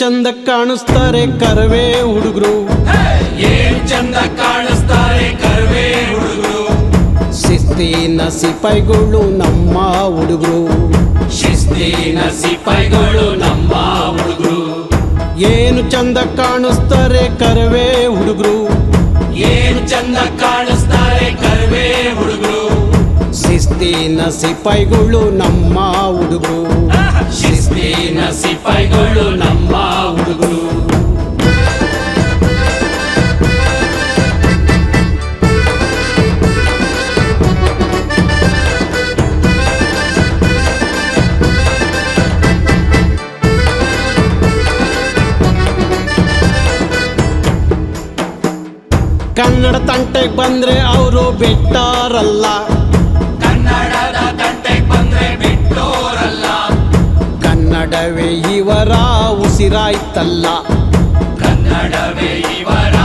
ಚಂದ ಕಾಣಿಸ್ತಾರೆ ಕರವೇ ಹುಡುಗರು. ಏನ್ ಚಂದ ಕಾಣಿಸ್ತಾರೆ ಕರವೇ ಹುಡುಗರು ಶಿಸ್ತಿನ ಸಿಪಾಯಿಗಳು ನಮ್ಮ ಹುಡುಗರು. ಶಿಸ್ತಿನ ಸಿಪಾಯಿಗಳು ನಮ್ಮ ಹುಡುಗರು ಏನು ಚಂದ ಕಾಣಿಸ್ತಾರೆ ಕರವೇ ಹುಡುಗರು. ಏನು ಚಂದ ಕಾಣಿಸ್ತಾರೆ ಕರವೇ ಹುಡುಗರು ಶಿಸ್ತಿನ ಸಿಪಾಯಿಗಳು ನಮ್ಮ ಹುಡುಗರು. ಶಿಸ್ತಿನ ಸಿಪಾಯಿಗಳು ನಮ್ಮ ಹುಡುಗರು. ಕನ್ನಡ ತಂಟೆಗೆ ಬಂದ್ರೆ ಅವರು ಬಿಟ್ಟಾರಲ್ಲ. ಕನ್ನಡವೇ ಇವರ ಉಸಿರಾಯ್ತಲ್ಲ. ಕನ್ನಡವೇ ಇವರ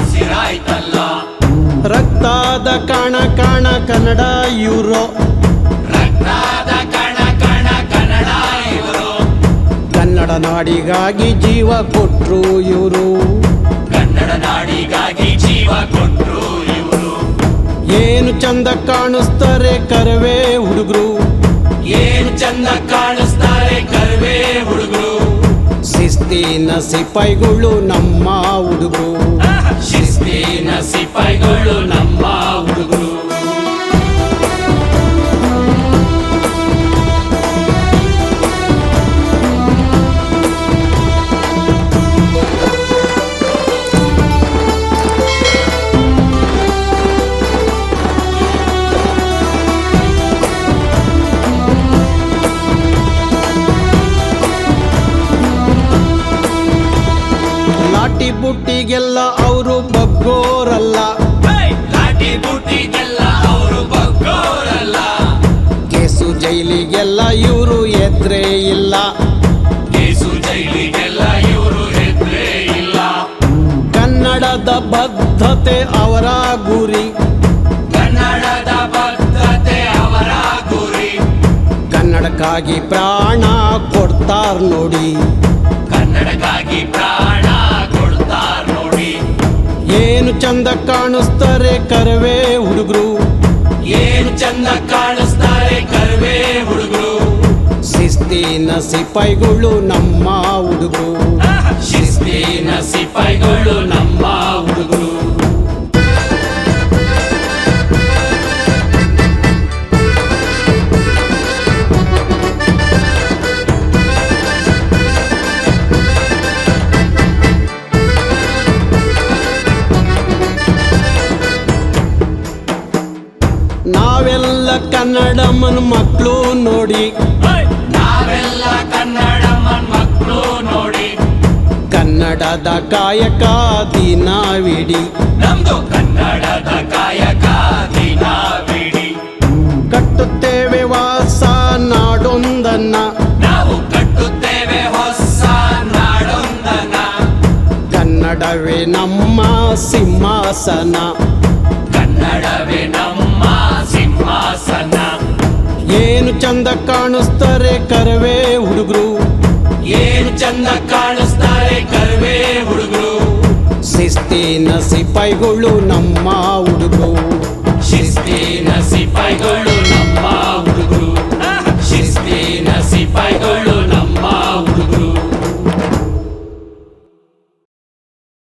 ಉಸಿರಾಯ್ತಲ್ಲ. ರಕ್ತದ ಕಣ ಕಣ ಕನ್ನಡ ಇವರು ರಕ್ತದ ಕಣ ಕಣ ಕನ್ನಡ ಇವರು ಕನ್ನಡ ನಾಡಿಗಾಗಿ ಜೀವ ಕೊಟ್ರು ಇವರು. ಕನ್ನಡ ನಾಡಿಗಾಗಿ ಜೀವ ಕೊಟ್ರು ಇವರು. ಏನು ಚಂದ ಕಾಣಿಸ್ತಾರೆ ಕರವೇ ಹುಡುಗರು. ಏನು ಚಂದ ಕಾಣಿಸ್ತಾರೆ ಶಿಸ್ತಿನ ಸಿಪಾಯಿಗಳು ನಮ್ಮ ಹುಡುಗರು. ಶಿಸ್ತಿನ ಸಿಪಾಯಿಗಳು ನಮ್ಮ ಜೈಲಿಗೆಲ್ಲ ಇವರು ಎದ್ರೆ ಇಲ್ಲ. ಕನ್ನಡದ ಬದ್ಧತೆ ಅವರ ಗುರಿ. ಕನ್ನಡದ ಬದ್ಧತೆ ಅವರ ಗುರಿ. ಕನ್ನಡಕ್ಕಾಗಿ ಪ್ರಾಣ ಕೊಡ್ತಾರ್ ನೋಡಿ. ಕನ್ನಡಕ್ಕಾಗಿ ಪ್ರಾಣ ಕೊಡ್ತಾರ ನೋಡಿ. ಏನು ಚಂದ ಕಾಣಿಸ್ತಾರೆ ಕರವೇ ಹುಡುಗರು. ಏನು ಚಂದ ಕಾಣಿಸ್ತಾರೆ ಶಿಸ್ತಿನ ಸಿಪಾಯಿಗಳು ನಮ್ಮ ಹುಡುಗರು. ಶಿಸ್ತಿನ ಸಿಪಾಯಿಗಳು ನಮ್ಮ ಹುಡುಗರು. ನಾವೆಲ್ಲ ಕನ್ನಡಮ್ಮನ ಮಕ್ಕಳು ನೋಡಿ. ಕನ್ನಡದ ಕಾಯಕ ದಿನವಿಡಿ. ನಮ್ದು ಕನ್ನಡದ ಕಾಯಕ ದಿನ ಬಿಡಿ ಕಟ್ಟುತ್ತೇವೆ ವಾಸ ನಾಡೊಂದನ್ನ. ನಾವು ಕಟ್ಟುತ್ತೇವೆ ಹೊಸ ನಾಡೊಂದನ ಕನ್ನಡವೇ ನಮ್ಮ ಸಿಂಹಾಸನ. ಕನ್ನಡವೇ ನಮ್ಮ ಸಿಂಹಾಸನ. ಏನು ಚಂದ ಕಾಣಿಸ್ತಾರೆ ಕರವೇ ಹುಡುಗರು. ಏನು ಚಂದ ಹುಡುಗರು. ಶಿಸ್ತಿನ ಸಿಪಾಯಿಗಳು ನಮ್ಮ ಹುಡುಗರು. ಶಿಸ್ತಿನ ಸಿಪಾಯಿಗಳು ನಮ್ಮ